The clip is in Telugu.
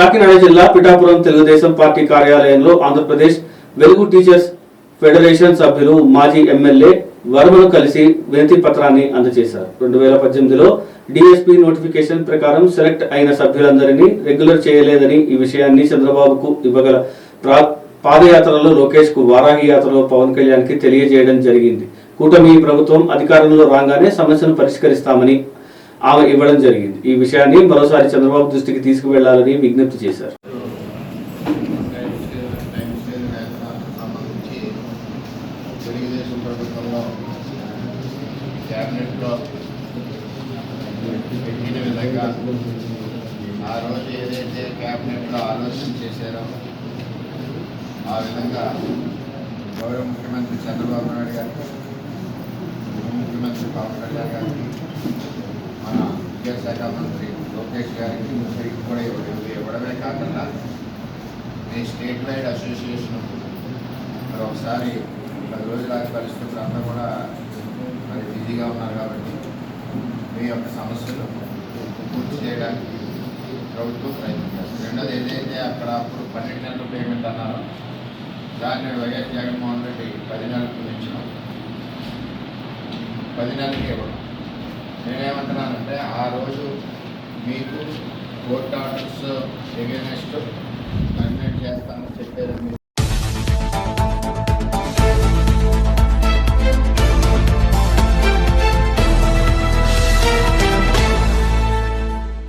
కాకినాడ జిల్లా పిఠాపురం తెలుగుదేశం పార్టీ కార్యాలయంలో ఆంధ్రప్రదేశ్ వెలుగు టీచర్స్ ఫెడరేషన్ సభ్యులు మాజీ ఎమ్మెల్యే వర్మను కలిసి వినతి పత్రాన్ని అందజేశారు. రెండు వేల పద్దెనిమిదిలో డిఎస్పీ నోటిఫికేషన్ ప్రకారం సెలెక్ట్ అయిన సభ్యులందరినీ రెగ్యులర్ చేయలేదని ఈ విషయాన్ని చంద్రబాబుకు ఇవ్వగల ప్రా- పాదయాత్రలో లోకేష్కు వారాహి యాత్రలో పవన్ కళ్యాణ్కి తెలియజేయడం జరిగింది. కూటమి ప్రభుత్వం అధికారంలో రాగానే సమస్యను పరిష్కరిస్తామని ఆమె ఇవ్వడం జరిగింది. ఈ విషయాన్ని మరోసారి చంద్రబాబు దృష్టికి తీసుకువెళ్ళాలని విజ్ఞప్తి చేశారు. టైమ్స్ వేతనాలకు ప్రభుత్వంలో క్యాబినెట్లో పెట్టిన విధంగా ఆ రోజు ఏదైతే క్యాబినెట్లో ఆలోచన చేశారో ఆ విధంగా గౌరవ ముఖ్యమంత్రి చంద్రబాబు నాయుడు గారికి ముఖ్యమంత్రి పవన్ కళ్యాణ్ గారికి విద్యాశాఖ మంత్రి లోకేష్ గారికి ముసరికి కూడా ఇవ్వడం ఇవ్వడమే కాకుండా మీ స్టేట్ వైడ్ అసోసియేషన్ మరి ఒకసారి పది రోజుల పరిస్థితులు అంతా కూడా మరి బిజీగా ఉన్నారు కాబట్టి మీ యొక్క సమస్యలు పూర్తి చేయడానికి ప్రభుత్వం ప్రయత్నం చేస్తుంది. రెండోది ఏదైతే అక్కడ అప్పుడు పన్నెండు నెలల పేమెంట్ అన్నారో దాన్ని వైఎస్ జగన్మోహన్ రెడ్డి పది నెలలకు పెంచడం పది నెలలకి ఇవ్వడం. నేనేమంటున్నానంటే ఆ రోజు మీకు కోర్ట్ ఆర్డర్స్ ఎగెనెస్ట్ టర్మినేట్ చేస్తాను.